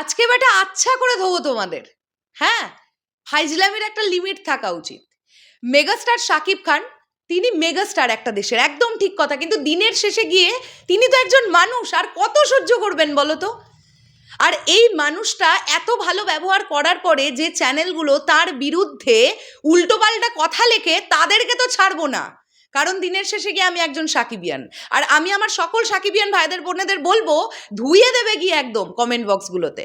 আজকে বেটা আচ্ছা করে ধোবো তোমাদের। হ্যাঁ ফাইজলামের একটা লিমিট থাকা উচিত। মেগাস্টার শাকিব খান, তিনি মেগাস্টার একটা দেশের, একদম ঠিক কথা, কিন্তু দিনের শেষে গিয়ে তিনি তো একজন মানুষ, আর কত সহ্য করবেন বলো তো? আর এই মানুষটা এত ভালো ব্যবহার করার পরে যে চ্যানেলগুলো তার বিরুদ্ধে উল্টোপাল্টা কথা লেখে, তাদেরকে তো ছাড়বো না। কারণ দিনের শেষে গিয়ে আমি একজন সাকিবিয়ান। আর আমি আমার সকল সাকিবিয়ান ভাইদের, বোনেদের বলব ধুইয়ে দেবে গিয়ে একদম কমেন্ট বক্সগুলোতে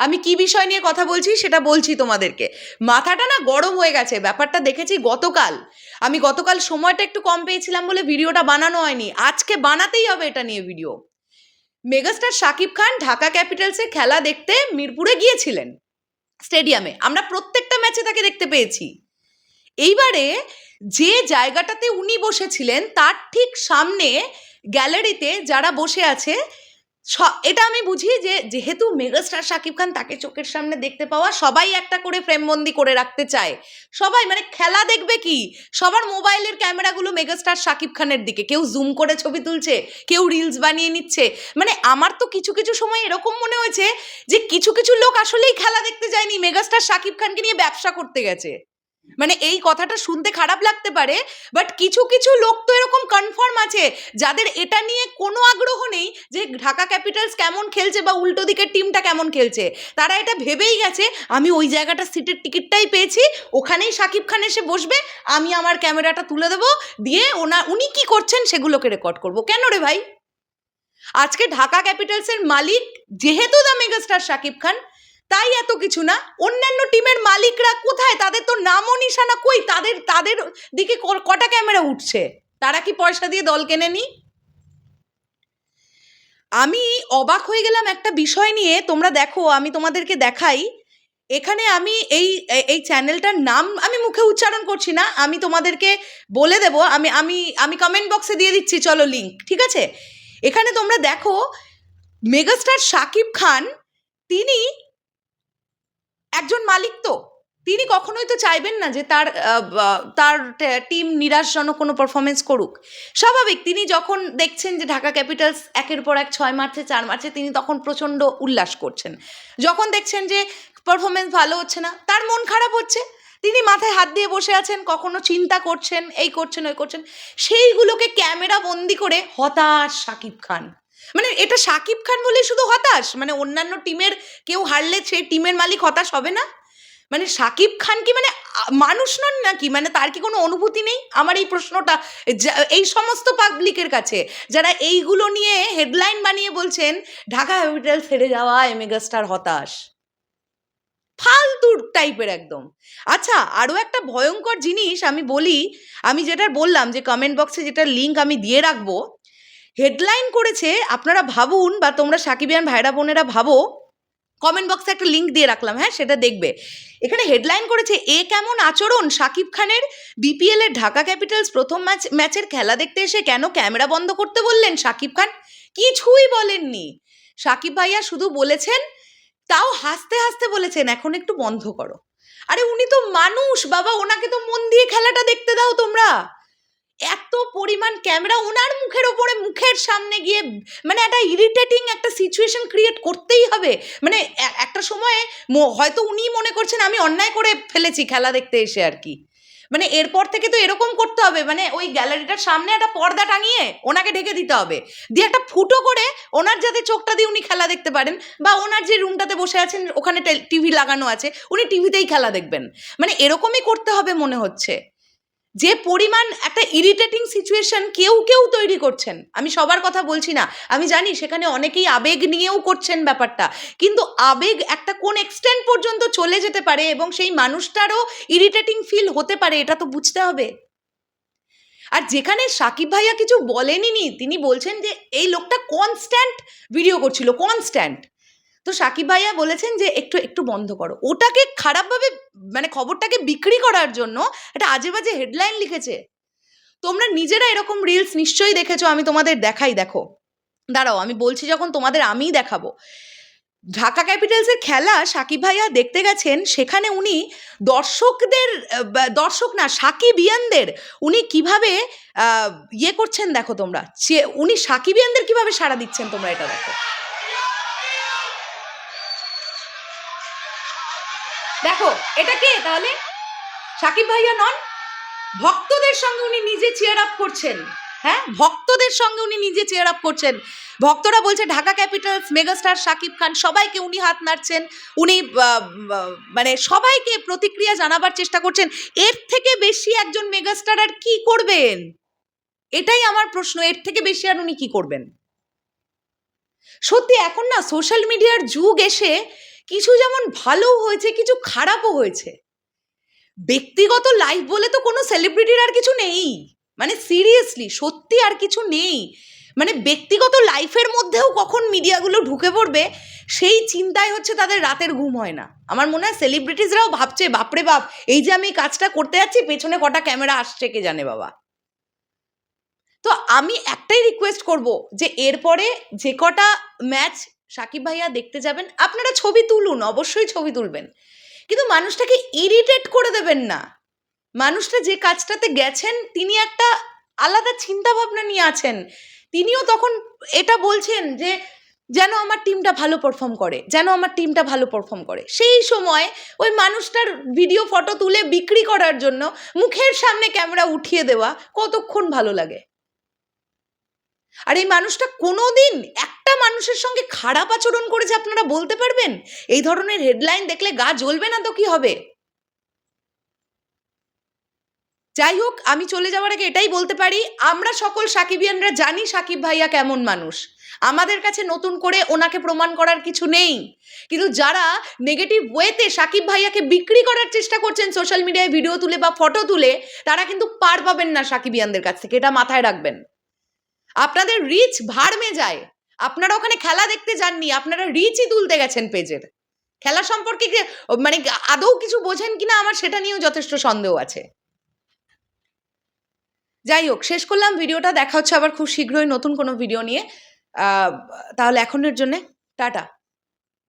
আমি কি বিষয় নিয়ে কথা বলছি সেটা বলছি তোমাদেরকে। মাথাটা না গরম হয়ে গেছে, ব্যাপারটা দেখেছি গতকাল। আমি গতকাল সময়টা একটু কম পেয়েছিলাম বলে ভিডিওটা বানানো হয়নি। আজকে বানাতেই হবে এটা নিয়ে ভিডিও। মেগাস্টার শাকিব খান ঢাকা ক্যাপিটালসে খেলা দেখতে মিরপুরে গিয়েছিলেন। স্টেডিয়ামে। আমরা প্রত্যেকটা ম্যাচে তাকে দেখতে পেয়েছি। এইবারে যে জায়গাটাতে উনি বসেছিলেন, তার ঠিক সামনে গ্যালারিতে যারা বসে আছে এটা আমি বুঝি যে যেহেতু মেগাস্টার শাকিব খান তাকে চোখের সামনে দেখতে পাওয়া, সবাই একটা করে ফ্রেমবন্দি করে রাখতে চায়। সবাই মানে খেলা দেখবে কি? সবার মোবাইলের ক্যামেরাগুলো মেগাস্টার শাকিব খানের দিকে। কেউ জুম করে ছবি তুলছে, কেউ রিলস বানিয়ে নিচ্ছে। মানে আমার তো কিছু কিছু সময় এরকম মনে হয়েছে যে কিছু কিছু লোক আসলেই খেলা দেখতে যায়নি, মেগাস্টার শাকিব খানকে নিয়ে ব্যবসা করতে গেছে। মানে এই কথাটা শুনতে খারাপ লাগতে পারে বাট কিছু কিছু লোক তো এরকম কনফার্ম আছে, যাদের এটা নিয়ে কোনো আগ্রহ নেই যে ঢাকা ক্যাপিটালস কেমন খেলছে বা উল্টো দিকের টিমটা কেমন খেলছে। তারা এটা ভেবেই গেছে, আমি ওই জায়গাটা সিটের টিকিটটাই পেয়েছি, ওখানেই সাকিব খান এসে বসবে, আমি আমার ক্যামেরাটা তুলে দেবো, দিয়ে ওনা, উনি কি করছেন সেগুলোকে রেকর্ড করব। কেন রে ভাই? আজকে ঢাকা ক্যাপিটালসের মালিক যেহেতু দ্য মেগাস্টার শাকিব খান তাই এত কিছু না? অন্যান্য টিমের মালিকরা কোথায়? তাদের তো নামও নিশানা কই? তাদের তাদের দিকে কটা ক্যামেরা উঠছে? তারা কি পয়সা দিয়ে দল কেনে কেনেনি? আমি অবাক হয়ে গেলাম একটা বিষয় নিয়ে। তোমরা দেখো, আমি তোমাদেরকে দেখাই। এখানে আমি এই এই চ্যানেলটার নাম আমি মুখে উচ্চারণ করছি না। আমি তোমাদেরকে বলে দেব। আমি আমি আমি কমেন্ট বক্সে দিয়ে দিচ্ছি। চলো লিঙ্ক ঠিক আছে? এখানে তোমরা দেখো, মেগাস্টার শাকিব খান তিনি একজন মালিক তো তিনি কখনোই তো চাইবেন না যে তার তার টিম নিরাশজনক কোনো পারফরমেন্স করুক। স্বাভাবিক, তিনি যখন দেখছেন যে ঢাকা ক্যাপিটালস একের পর এক ছয় মার্চে চার মার্চে তিনি তখন প্রচণ্ড উল্লাস করছেন। যখন দেখছেন যে পারফরমেন্স ভালো হচ্ছে না, তার মন খারাপ হচ্ছে। তিনি মাথায় হাত দিয়ে বসে আছেন, কখনো চিন্তা করছেন, এই করছেন, ওই করছেন। সেইগুলোকে ক্যামেরা বন্দি করে হতাশ সাকিব খান। মানে এটা সাকিব খান বলেই শুধু হতাশ মানে অন্যান্য টিমের কেউ হারলে সেই টিমের মালিক হতাশ হবে না। মানে সাকিব খান কি মানে মানুষ নন নাকি? মানে তার কি কোনো অনুভূতি নেই? আমার এই প্রশ্নটা এই সমস্ত পাবলিকের কাছে, যারা এইগুলো নিয়ে হেডলাইন বানিয়ে বলছেন, ঢাকা ক্যাপিটালস হেরে যাওয়া মেগাস্টার হতাশ। ফালতু টাইপের একদম। আচ্ছা আরও একটা ভয়ঙ্কর জিনিস আমি বলি, আমি যেটা বললাম যে কমেন্ট বক্সে যেটা লিঙ্ক আমি দিয়ে রাখব হেডলাইন করেছে, আপনারা ভাবুন বা তোমরা সাকিবিয়ান ভাইরা বোনেরা ভাবো কমেন্ট বক্সে একটা লিঙ্ক দিয়ে রাখলাম হ্যাঁ সেটা দেখবে। এখানে হেডলাইন করেছে, এ কেমন আচরণ? সাকিব খানের বিপিএল এর ঢাকা ক্যাপিটালস প্রথম ম্যাচ ম্যাচের খেলা দেখতে এসে কেন ক্যামেরা বন্ধ করতে বললেন সাকিব খান? কিছুই বলেননি। সাকিব ভাইয়া শুধু বলেছেন, তাও হাসতে হাসতে বলেছেন, এখন একটু বন্ধ করো। আরে উনি তো মানুষ, বাবা, ওনাকে তো মন দিয়ে খেলাটা দেখতে দাও তোমরা। এত পরিমাণ ক্যামেরা ওনার মুখের ওপরে, মুখের সামনে গিয়ে মানে একটা ইরিটেটিং একটা সিচুয়েশন ক্রিয়েট করতেই হবে। মানে একটা সময়ে হয়তো উনিই মনে করছেন, আমি অন্যায় করে ফেলেছি খেলা দেখতে এসে আর কি। মানে এরপর থেকে তো এরকম করতে হবে। মানে ওই গ্যালারিটার সামনে একটা পর্দা টাঙিয়ে ওনাকে ঢেকে দিতে হবে। দিয়ে একটা ফুটো করে ওনার যাতে চোখটা দিয়ে উনি খেলা দেখতে পারেন বা ওনার যে রুমটাতে বসে আছেন, ওখানে টিভি লাগানো আছে, উনি টিভিতেই খেলা দেখবেন। মানে এরকমই করতে হবে মনে হচ্ছে। যে পরিমাণ একটা ইরিটেটিং সিচুয়েশন কেউ কেউ তৈরি করছেন, আমি সবার কথা বলছি না, আমি জানি সেখানে অনেকেই আবেগ নিয়েও করছেন ব্যাপারটা, কিন্তু আবেগ একটা কোন এক্সটেন্ট পর্যন্ত চলে যেতে পারে এবং সেই মানুষটারও ইরিটেটিং ফিল হতে পারে, এটা তো বুঝতে হবে। আর যেখানে সাকিব ভাইয়া কিছু বলেনি তিনি বলছেন যে এই লোকটা কনস্ট্যান্ট ভিডিও করছিল কনস্ট্যান্ট তো সাকিব ভাইয়া বলেছেন যে একটু একটু বন্ধ করো। ওটাকে খারাপভাবে মানে খবরটাকে বিক্রি করার জন্য একটা আজে বাজে হেডলাইন লিখেছে। তোমরা নিজেরা এরকম রিলস নিশ্চয়ই দেখেছ, আমি তোমাদের দেখাই, দেখো। দাঁড়াও, আমি বলছি যখন তোমাদের আমিই দেখাবো। ঢাকা ক্যাপিটালসের খেলা সাকিব ভাইয়া দেখতে গেছেন, সেখানে উনি দর্শকদের দর্শক না, সাকিবিয়ানদের, উনি কীভাবে ইয়ে করছেন দেখো তোমরা। উনি সাকিবিয়ানদের কীভাবে সাড়া দিচ্ছেন তোমরা এটা দেখো। দেখো, এটা কে তাহলে? সাকিব ভাইয়া নন? ভক্তদের সঙ্গে উনি নিজে চেয়ার আপ করছেন। হ্যাঁ? ভক্তদের সঙ্গে উনি নিজে চেয়ার আপ করছেন। ভক্তরা বলছে, ঢাকা ক্যাপিটালস মেগাস্টার শাকিব খান সবাইকে উনি হাত নাড়ছেন। উনি মানে সবাইকে প্রতিক্রিয়া জানাবার চেষ্টা করছেন। এর থেকে বেশি একজন মেগাস্টার আর কি করবেন? এটাই আমার প্রশ্ন, এর থেকে বেশি আর উনি কি করবেন? সত্যি এখন না সোশ্যাল মিডিয়ার যুগ এসে কিছু যেমন ভালোও হয়েছে, কিছু খারাপও হয়েছে। ব্যক্তিগত লাইফ বলে তো কোনো সেলিব্রিটির আর কিছু নেই। মানে সিরিয়াসলি সত্যি আর কিছু নেই। মানে ব্যক্তিগত লাইফের মধ্যেও কখন মিডিয়াগুলো ঢুকে পড়বে, সেই চিন্তায় হচ্ছে তাদের রাতের ঘুম হয় না। আমার মনে হয় সেলিব্রিটিসরাও ভাবছে, বাপরে বাপ, এই যে আমি কাজটা করতে যাচ্ছি, পেছনে কটা ক্যামেরা আসছে, কে জানে বাবা? আমি একটাই রিকোয়েস্ট করব যে এরপরে যে কটা ম্যাচ সাকিব ভাইয়া দেখতে যাবেন, আপনারা ছবি তুলুন, অবশ্যই ছবি তুলবেন। কিন্তু মানুষটাকে ইরিটেট করে দেবেন না। মানুষটা যে কাজটাতে গেছেন, তিনি একটা আলাদা চিন্তা ভাবনা নিয়ে আছেন। তিনিও তখন এটা বলছেন যে, যেন আমার টিমটা ভালো পারফর্ম করে, যেন আমার টিমটা ভালো পারফর্ম করে। সেই সময় ওই মানুষটার ভিডিও ফটো তুলে বিক্রি করার জন্য মুখের সামনে ক্যামেরা উঠিয়ে দেওয়া কতক্ষণ ভালো লাগে? আর এই মানুষটা কোনোদিন একটা মানুষের সঙ্গে খারাপ আচরণ করেছে আপনারা বলতে পারবেন? এই ধরনের হেডলাইন দেখলে গা জ্বলবে না তো কি হবে? যাই হোক, আমি চলে যাওয়ার আগে এটাই বলতে পারি, আমরা সকল সাকিবিয়ানরা জানি সাকিব ভাইয়া কেমন মানুষ। আমাদের কাছে নতুন করে ওনাকে প্রমাণ করার কিছু নেই। কিন্তু যারা নেগেটিভ ওয়েতে সাকিব ভাইয়াকে বিক্রি করার চেষ্টা করছেন সোশ্যাল মিডিয়ায় ভিডিও তুলে বা ফটো তুলে, তারা কিন্তু পার পাবেন না সাকিবিয়ানদের কাছ থেকে, এটা মাথায় রাখবেন। আপনাদের রিচ ভাড়মে যায়। আপনারা ওখানে খেলা দেখতে যাননি, আপনারা রিচই তুলতে গেছেন পেজের খেলা সম্পর্কে মানে আদৌ কিছু বোঝেন কিনা আমার সেটা নিয়েও যথেষ্ট সন্দেহ আছে। যাই হোক, শেষ করলাম, ভিডিওটা দেখা হচ্ছে আবার খুব শীঘ্রই নতুন কোনো ভিডিও নিয়ে। তাহলে এখনের জন্যে টাটা।